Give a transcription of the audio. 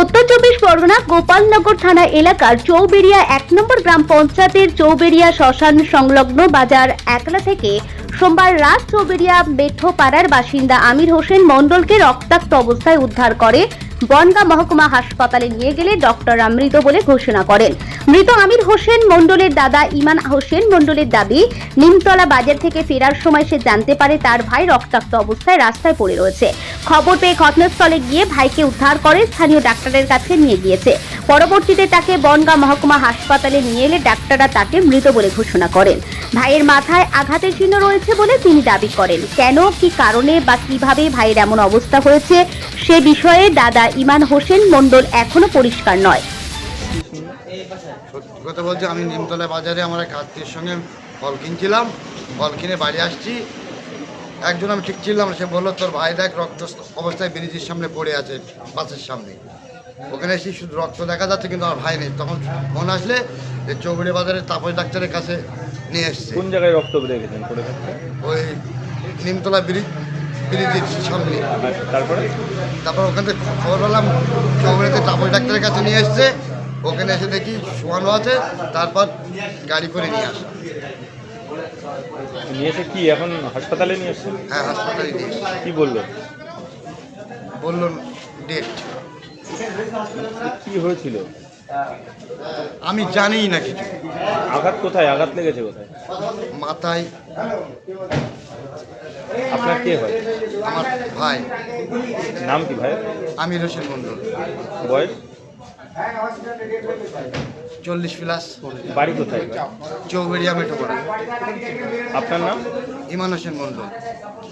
উত্তর চব্বিশ পরগনা গোপালনগর থানা এলাকার চৌবেরিয়া এক নম্বর গ্রাম পঞ্চায়েতের চৌবেরিয়া শ্মশান সংলগ্ন বাজার একলা থেকে সোমবার রাত চৌবেরিয়া বেঠোপাড়ার বাসিন্দা আমির হোসেন মণ্ডলকে রক্তাক্ত অবস্থায় উদ্ধার করে বনগা মহকুমা হাসপাতালে নিয়ে গেলে ডক্টর মৃত বলে ঘোষণা করেন। মৃত আমির হোসেন মণ্ডলের দাদা ইমান হোসেন মণ্ডলের দাবি, নিমতলা বাজার থেকে ফেরার সময় সে জানতে পারে তার ভাই রক্তাক্ত অবস্থায় রাস্তায় পড়ে রয়েছে। খবর পেয়ে ঘটনাস্থলে গিয়ে ভাইকে উদ্ধার করে স্থানীয় ডাক্তারের কাছে নিয়ে গিয়েছে। পরবর্তীতে তাকে বনগাঁ মহকুমা হাসপাতালে নিয়ে এলে ডাক্তাররা তাকে মৃত বলে ঘোষণা করেন। ভাইয়ের মাথায় আঘাতের চিহ্ন রয়েছে বলে তিনি দাবি করেন। কেন, কি কারণে বা কীভাবে ভাইয়ের এমন অবস্থা হয়েছে, সে বিষয়ে দাদা ইমান হোসেন মণ্ডল এখনও পরিষ্কার নয়। সত্যি কথা বলছি আমি নিমতলা বাজারে আমার এক আত্মীয়ের সঙ্গে ফল কিনছিলাম ফল কিনে বাড়ি আসছি। একজন আমি ঠিক ছিলাম সে বলল তোর ভাই দেখ রক্ত অবস্থায় ব্রিজের সামনে পড়ে আছে বাসের সামনে। ওখানে এসে শুধু রক্ত দেখা যাচ্ছে কিন্তু আমার ভাই নেই। তখন ফোন আসলে যে চৌগুড়ি বাজারে তাপস ডাক্তারের কাছে নিয়ে এসছে। কোন জায়গায় রক্ত রেখেছেন পড়ে ওই নিমতলা ব্রিজ ব্রিজের সামনে। তারপরে? তারপর ওখান থেকে খবর পেলাম চৌগুড়িতে তাপস ডাক্তারের কাছে নিয়ে এসছে। ওখানে এসে দেখি শোয়ানো আছে তারপর গাড়ি করে নিয়ে আসা। নিয়ে এসে কি এখন হাসপাতালে নিয়ে এসছেন? হ্যাঁ হাসপাতালে নিয়ে এসছে। কি বলল? বলল ডেট কি হয়েছিল? আমি জানি না কিছু। আঘাত কোথায়? আঘাত লেগেছে কোথায়? মাথায়। আপনার কে হয়? আমার ভাই। নাম কি ভাই আমির হোসেন মন্ডল বয়স? চল্লিশ প্লাস। বাড়ি কোথায়? চৌবেড়িয়া মেঠোপাড়া আপনার নাম? ইমান হোসেন মন্ডল